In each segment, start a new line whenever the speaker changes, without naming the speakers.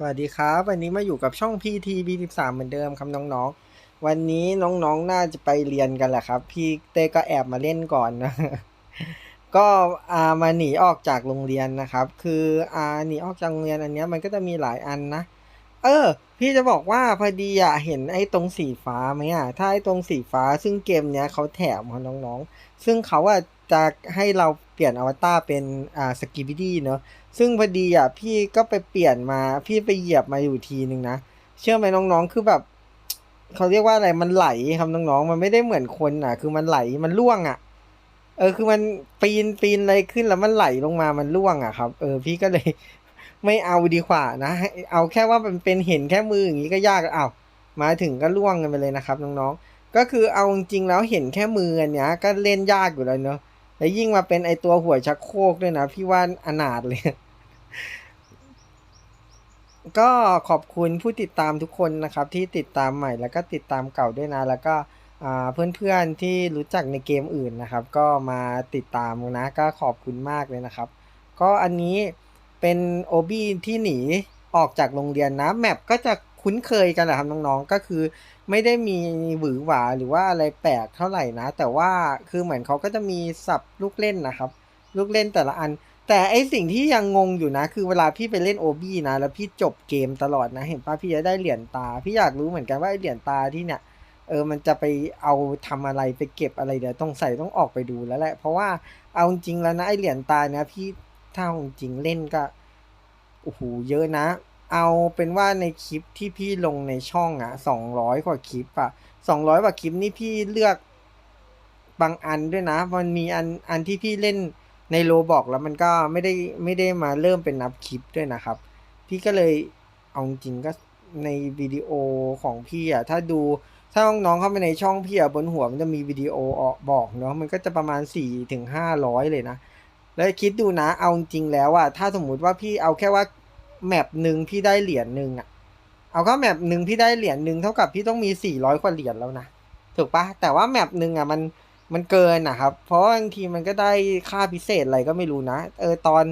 สวัสดีครับ วันนี้มาอยู่กับช่อง PT B13 เหมือนเดิมครับน้องๆ วันนี้น้องๆน่าจะไปเรียนกันแหละครับ พี่เต้ก็แอบมาเล่นก่อนนะ ก็อามาหนีออกจากโรงเรียนนะครับ คืออาหนีออกจากโรงเรียนอันนี้มันก็จะมีหลายอันนะ เออ พี่จะบอกว่าพอดีอะเห็นไอ้ตรงสีฟ้าไหมอะถ้าไอ้ตรงสีฟ้าซึ่งเกมเนี้ยเขาแถมของน้องๆ ซึ่งเขาอะ จะให้เราเปลี่ยนอวตารเป็นอ่าสกิบิดี้เนอะซึ่งพอดีอะพี่ก็ไปเปลี่ยนมาพี่ไปเหยียบมาอยู่ทีนึงนะ เชื่อไหมน้องๆคือแบบเขาเรียกว่าอะไรมันไหลครับน้องๆมันไม่ได้เหมือนคนอะ คือมันไหลมันล่วงอะ เออคือมันปีนปีนอะไรขึ้นแล้วมันไหลลงมามันล่วงอะครับเออพี่ก็เลยไม่เอาดีกว่านะเอาแค่ว่ามันเป็นเห็นแค่มืออย่างนี้ก็ยากอ้าวมาถึงก็ล่วงกันไปเลยนะครับน้องๆก็คือเอาจริงๆแล้วเห็นแค่มืออันเนี้ยก็เล่นยากอยู่แล้วเนอะ แล้วยิ่งมาเป็นไอตัวหัวชักโครกด้วยนะ พี่ว่าอนาถเลย ก็ขอบคุณผู้ติดตามทุกคนนะครับ ที่ติดตามใหม่แล้วก็ติดตามเก่าด้วยนะ แล้วก็เพื่อนๆที่รู้จักในเกมอื่นนะครับ ก็มาติดตามนะ ก็ขอบคุณมากเลยนะครับ ก็อันนี้เป็นโอบี้ที่หนีออกจากโรงเรียนนะ แมปก็จะ คุ้นเคยกันแหละครับน้องๆ ก็คือไม่ได้มีหวือหวาหรือว่าอะไรแปลกเท่าไหร่นะ แต่ว่าคือเหมือนเขาก็จะมีสับลูกเล่นนะครับ ลูกเล่นแต่ละอัน แต่ไอสิ่งที่ยังงงอยู่นะ คือเวลาพี่ไปเล่นโอบี้นะ แล้วพี่จบเกมตลอดนะ เห็นป่ะพี่จะได้เหรียญตา พี่อยากรู้เหมือนกันว่าไอเหรียญตาที่เนี่ยเออ มันจะไปเอาทำอะไรไปเก็บอะไรเดี๋ยวต้องใส่ต้องออกไปดูแล้วแหละ เพราะว่าเอาจริงแล้วนะไอเหรียญตาเนี่ยพี่ถ้าจริงเล่นก็โอ้โหเยอะนะ เอาเป็นว่าในคลิปที่พี่ลงในช่องอะสองร้อยกว่าคลิปอะสองร้อยกว่าคลิปนี่พี่เลือกบางอันด้วยนะ มันมีอันอันที่พี่เล่นในโลบอกแล้วมันก็ไม่ได้ไม่ได้มาเริ่มเป็นนับคลิปด้วยนะครับ พี่ก็เลยเอาจริงก็ในวิดีโอของพี่อะถ้าดูถ้าน้องๆเข้าไปในช่องพี่อะบนหัวมันจะมีวิดีโอออกบอกเนาะมันก็จะประมาณสี่ถึงห้าร้อยเลยนะ แล้วคิดดูนะเอาจริงแล้วอะถ้าสมมุติว่าพี่เอาแค่ว่า แมปหนึ่งพี่ได้เหรียญหนึ่งอะเอาก็แมปหนึ่งพี่ได้เหรียญหนึ่งเท่ากับพี่ต้องมีสี่ร้อยกว่าเหรียญแล้วนะถูกปะแต่ว่าแมปหนึ่งอะมันมันเกินนะครับ เพราะบางทีมันก็ได้ค่าพิเศษอะไรก็ไม่รู้นะ เออตอน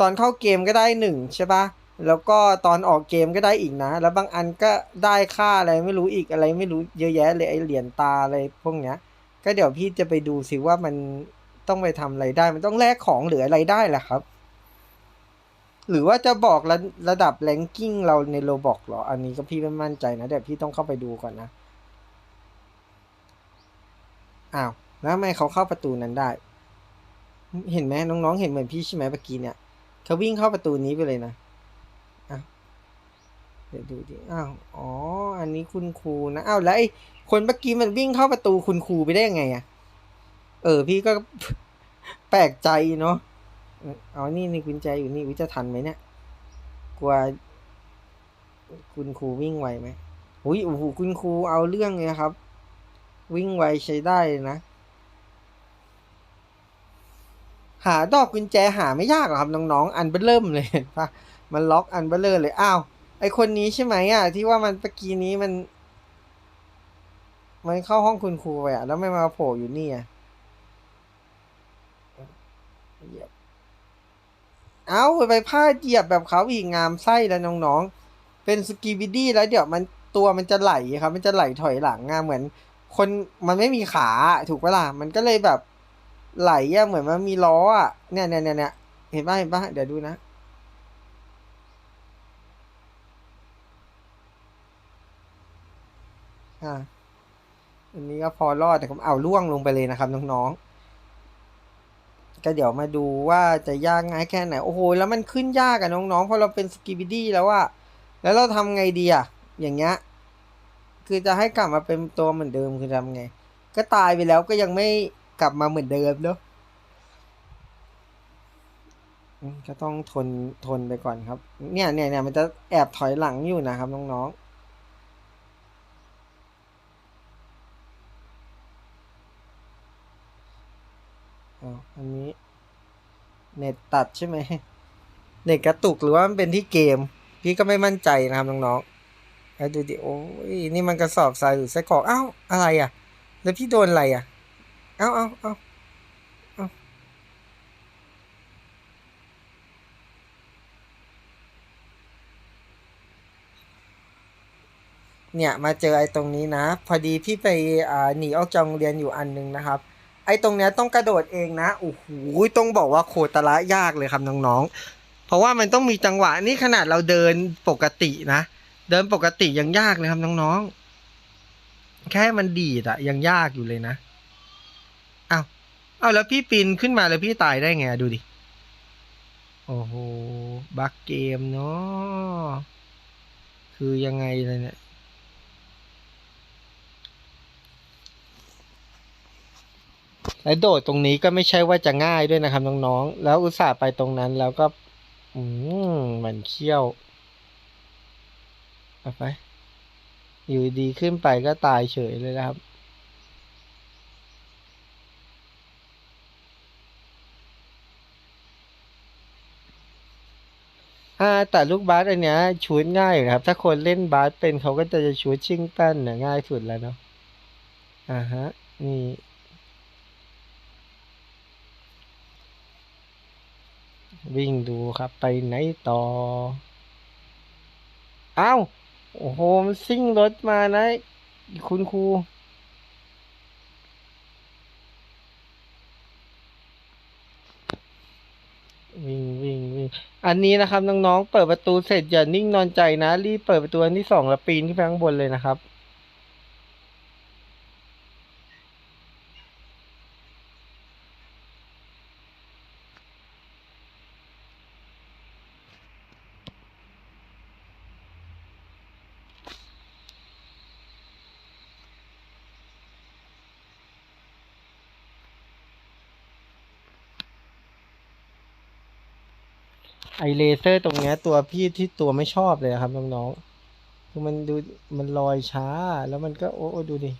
ตอนเข้าเกมก็ได้หนึ่งใช่ปะแล้วก็ตอนออกเกมก็ได้อีกนะ แล้วบางอันก็ได้ค่าอะไรไม่รู้อีกอะไรไม่รู้เยอะแยะเลยไอเหรียญตาอะไรพวกเนี้ย ก็เดี๋ยวพี่จะไปดูสิว่ามันต้องไปทำอะไรได้ มันต้องแลกของหรืออะไรได้แหละครับ หรือว่าจะบอกระระดับแรงกิ้งเราในโลบอกหรอ อันนี้ก็พี่ไม่มั่นใจนะเดี๋ยวพี่ต้องเข้าไปดูก่อนนะอ้าวแล้วทำไมเขาเข้าประตูนั้นได้ เห็นไหมน้องๆ เห็นเหมือนพี่ใช่ไหมเมื่อกี้เนี่ยเขาวิ่งเข้าประตูนี้ไปเลยนะอ้าวเดี๋ยวดูดิอ้าวอ๋ออันนี้คุณครูนะอ้าวแล้วไอ้คนเมื่อกี้มันวิ่งเข้าประตูคุณครูไปได้ยังไงอะเออพี่ก็แปลกใจเนาะ เอานี่นี่กุญแจอยู่นี่วิจะทันไหมเนี่ย กลัว คุณครูวิ่งไวไหมอุ้ยโอ้โหคุณครูเอาเรื่องเลยครับ วิ่งไวใช้ได้นะ หาดอกกุญแจหาไม่ยากหรอกครับน้องๆอันเบลเริ่มเลยปะมันล็อกอันเบลเลอร์เลยอ้าวไอคนนี้ใช่ไหมอะ ที่ว่ามันตะกี้นี้มัน มันเข้าห้องคุณครูไปอะแล้วไม่มาโผล่อยู่นี่อะ เอาไปพลาเหยียบแบบเขาอีกงามไส้แล้วน้องๆ เป็นสกีบิดี้แล้วเดี๋ยวมันตัวมันจะไหลครับ มันจะไหลถอยหลังงาเหมือน คนมันไม่มีขาถูกปะล่ะมันก็เลยแบบไหลอะเหมือนมันมีล้ออะเนี่ยเนี่ยเนี่ยเนี่ยเห็นป่ะเห็นป่ะเดี๋ยวดูนะอ่าอันนี้ก็พอรอดแต่ผมเอาล่วงลงไปเลยนะครับน้องๆ ก็เดี๋ยวมาดูว่าจะยากง่ายแค่ไหน โอ้โห แล้วมันขึ้นยากอะน้องๆ เพราะเราเป็นสกิบิดี้แล้วอะแล้วเราทำไงดีอะอย่างเงี้ย คือจะให้กลับมาเป็นตัวเหมือนเดิมคือทำไง ก็ตายไปแล้วก็ยังไม่กลับมาเหมือนเดิมเนอะอืมก็ต้องทนทนไปก่อนครับ เนี่ยเนี่ยเนี่ยมันจะแอบถอยหลังอยู่นะครับน้องๆ อ๋ออันนี้ เน็ตตัดใช่ไหม เน็ตกระตุกหรือว่ามันเป็นที่เกม พี่ก็ไม่มั่นใจนะครับน้องๆแล้ดูดิโอ้ยนี่มันกระสอบทรายหรือไส้กรอกอ้าวอะไรอะ แล้วพี่โดนอะไรอะ เอ้าเอ้าเอ้าเอ้าเนี่ยมาเจอไอ้ตรงนี้นะ พอดีพี่ไปอ่าหนีออกจากโรงเรียนอยู่อันนึงนะครับ ไอ้ตรงเนี้ยต้องกระโดดเองนะโอ้โหต้องบอกว่าโคตรละยากเลยครับน้องๆ เพราะว่ามันต้องมีจังหวะนี่ขนาดเราเดินปกตินะ เดินปกติยังยากเลยครับน้องๆ แค่มันดีดอะยังยากอยู่เลยนะเอ้าวอ้าแล้วพี่ปีนขึ้นมาแล้วพี่ตายได้ไงดูดิ โอ้โห บักเกมเนาะคือยังไงเลยเนี่ย และโดดตรงนี้ก็ไม่ใช่ว่าจะง่ายด้วยนะครับน้องๆ แล้วอุตส่าห์ไปตรงนั้นแล้วก็ อืมมันเขี้ยวไป อยู่ดีขึ้นไปก็ตายเฉยเลยนะครับอ่าแต่ลูกบาสอันเนี้ยชูดง่ายอยู่ครับ ถ้าคนเล่นบาสเป็นเขาก็จะจะชูดชิงแป้นเนี่ยง่ายสุดแล้วเนาะอ่าฮะ นี่ วิ่งดูครับไปไหนต่อ อ้าว โอ้โห มันซิ่งรถมานะ คุณครู วิ่งวิ่งวิ่ง อันนี้นะครับน้องๆ เปิดประตูเสร็จอย่านิ่งนอนใจนะ รีบเปิดประตูอันที่สองแล้วปีนขึ้นไปข้างบนเลยนะครับ ไอเลเซอร์ตรงเนี้ยตัวพี่ที่ตัวไม่ชอบเลยครับน้องๆคือมันดูมันลอยช้า แล้วมันก็โอ้โอดูดิ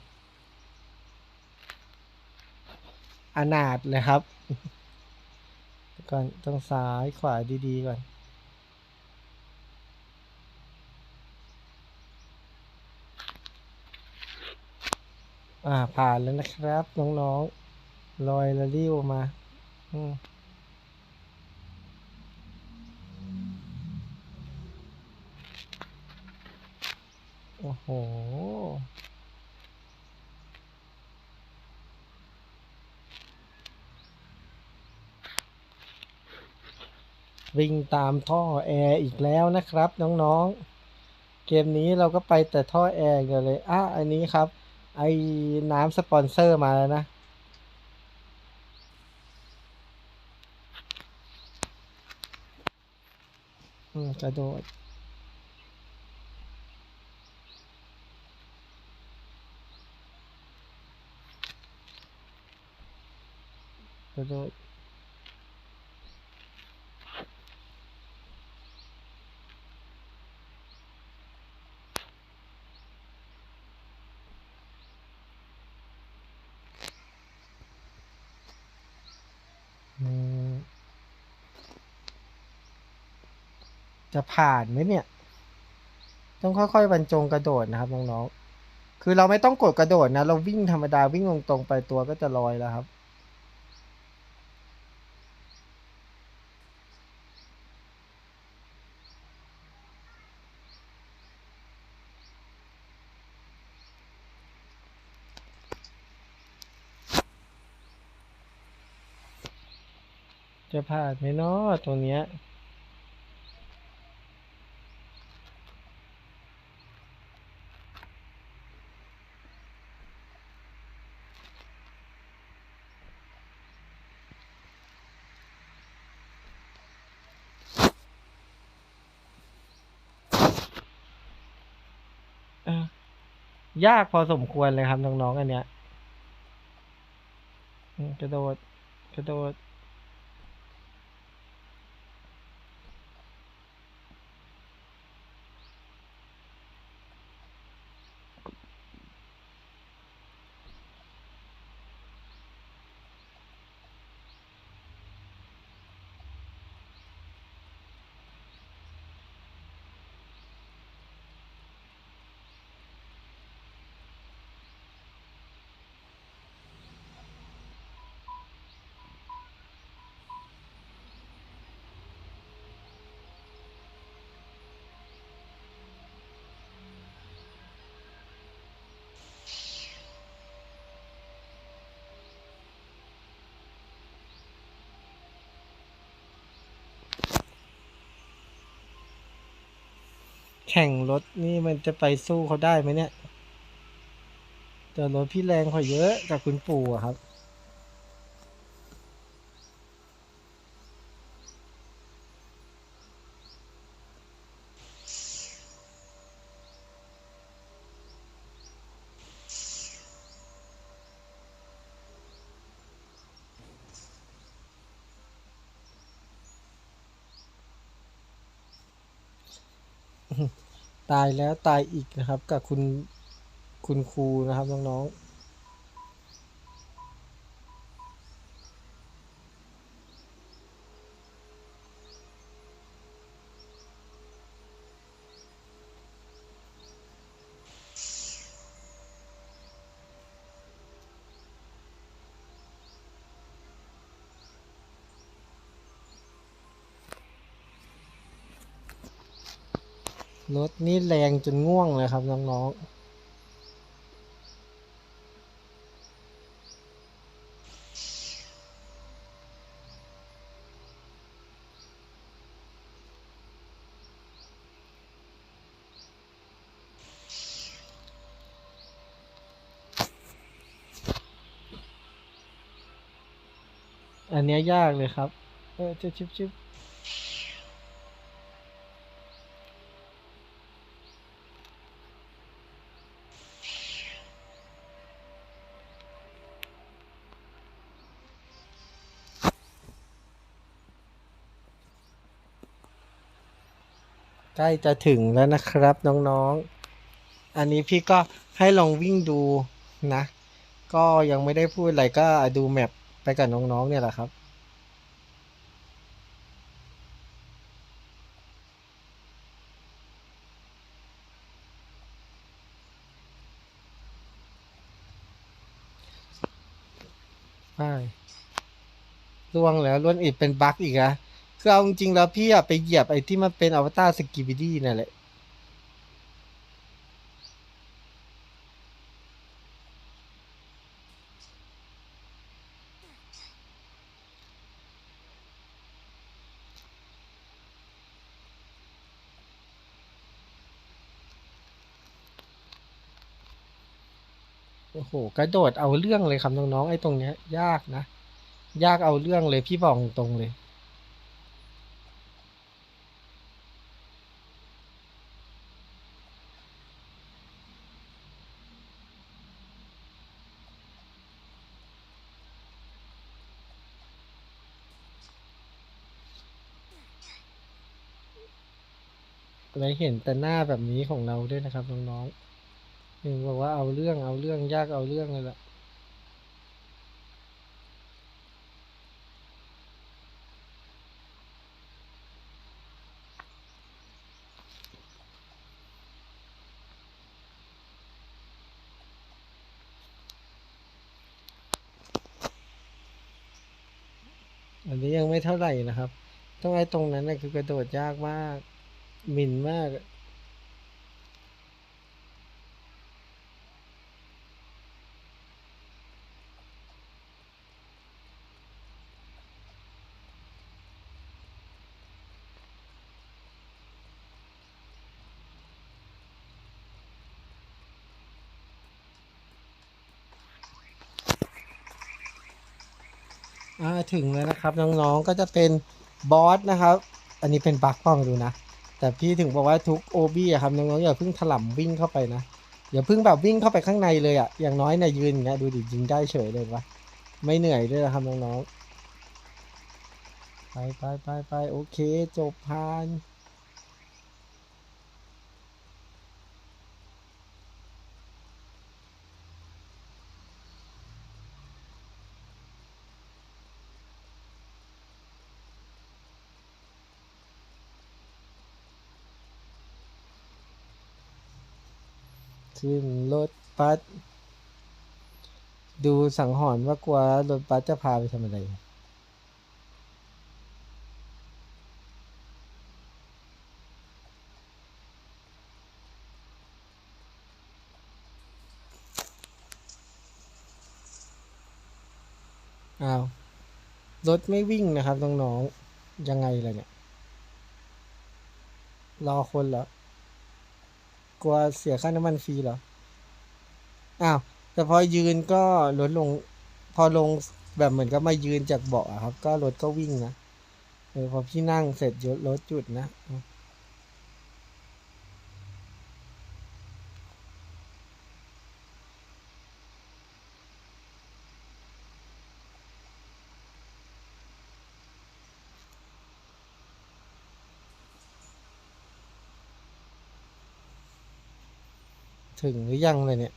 อนาถเลยครับ ก่อนต้องซ้ายขวาดีๆก่อนอ่าผ่านแล้วนะครับ น้องๆลอยละลิ้วมา อืม โอ้โห วิ่งตามท่อแอร์อีกแล้วนะครับ น้องๆ เกมนี้เราก็ไปแต่ท่อแอร์อย่างเดียวเลย อะ อันนี้ครับ ไอ้น้ำสปอนเซอร์มาแล้วนะอืมกระโดด กระโดดอืมจะผ่านไหมเนี่ย ต้องค่อยๆบรรจงกระโดดนะครับน้องๆ คือเราไม่ต้องกดกระโดดนะ เราวิ่งธรรมดาวิ่งตรงๆไปตัวก็จะลอยแล้วครับ จะผ่านไหมเนาะตรงเนี้ยยากพอสมควรเลยครับน้องๆอันเนี้ยกระโดดกระโดด ข่งรถนี่มันจะไปสู้เขาได้ไหมเนี่ยแต่รถพี่แรงกว่าเยอะกับคุณปู่อะครับ ตายแล้วตายอีกนะครับ กับคุณคุณครูนะครับน้องๆ รถนี่แรงจนง่วงเลยครับน้องๆอันนี้ยยากเลยครับ เออชิบชิบ ใกล้จะถึงแล้วนะครับน้องๆ อันนี้พี่ก็ให้ลองวิ่งดูนะ ก็ยังไม่ได้พูดอะไรก็ดูแมปไปกับน้องๆเนี่ยแหละครับใช่ล่วงแล้วล้วนอีกเป็นบั๊กอีกอะ คือเอาจริงๆแล้วพี่อะไปเหยียบไอ้ที่มันเป็นอวตารสกิบิดี้นั่นแหละ โอ้โห กระโดดเอาเรื่องเลยครับน้องๆไอ้ตรงเนี้ย ยากนะ ยากเอาเรื่องเลยพี่บอกตรงเลย เลยเห็นแต่หน้าแบบนี้ของเราด้วยนะครับน้องๆถึงบอกว่าเอาเรื่องเอาเรื่องยากเอาเรื่องเลยล่ะอันนี้ยังไม่เท่าไหร่นะครับ ต้องไอ้ตรงนั้นนะคือกระโดดยากมาก หมิ่นมากถึงแล้วนะครับน้องๆก็จะเป็นบอสนะครับ อันนี้เป็นบักป้องดูนะ แต่พี่ถึงบอกว่าทุกโอบี้อะครับน้องๆอย่าเพิ่งถล่มวิ่งเข้าไปนะอย่าเพิ่งแบบวิ่งเข้าไปข้างในเลยอะอย่างน้อยเนี่ยยืนอย่างเงี้ยดูดิยิงได้เฉยเลยวะไม่เหนื่อยด้วยนะครับน้องๆไปไปไปไปโอเค จบพาน ขึ้นรถบัสดูสังหรณ์ว่ากลัวรถบัสจะพาไปทำอะไรอ้าวรถไม่วิ่งนะครับน้องๆยังไงล่ะเนี่ย รอคนเหรอ กลัวเสียค่าน้ำมันฟรีเหรอ อ้าวแต่พอยืนก็ลดลง พอลงแบบเหมือนกับมายืนจากเบาะครับ ก็รถก็วิ่งนะเออพอพี่นั่งเสร็จรถหยุดนะ ถึงหรือยังเลยเนี่ย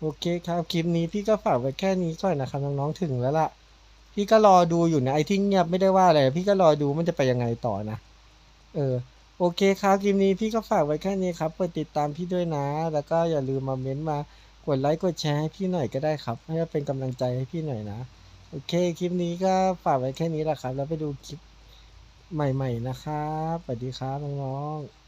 โอเคครับคลิปนี้พี่ก็ฝากไว้แค่นี้ก่อนนะครับน้องๆถึงแล้วล่ะ พี่ก็รอดูอยู่นะไอ้ที่เงียบไม่ได้ว่าอะไรพี่ก็รอดูมันจะไปยังไงต่อนะ เออ โอเคครับคลิปนี้พี่ก็ฝากไว้แค่นี้ครับกดติดตามพี่ด้วยนะ แล้วก็อย่าลืมมาเม้นต์มากดไลค์กดแชร์ให้พี่หน่อยก็ได้ครับให้เป็นกำลังใจให้พี่หน่อยนะ โอเคคลิปนี้ก็ฝากไว้แค่นี้แหละครับ แล้วไปดูคลิปใหม่ ๆ นะครับสวัสดีครับน้องๆ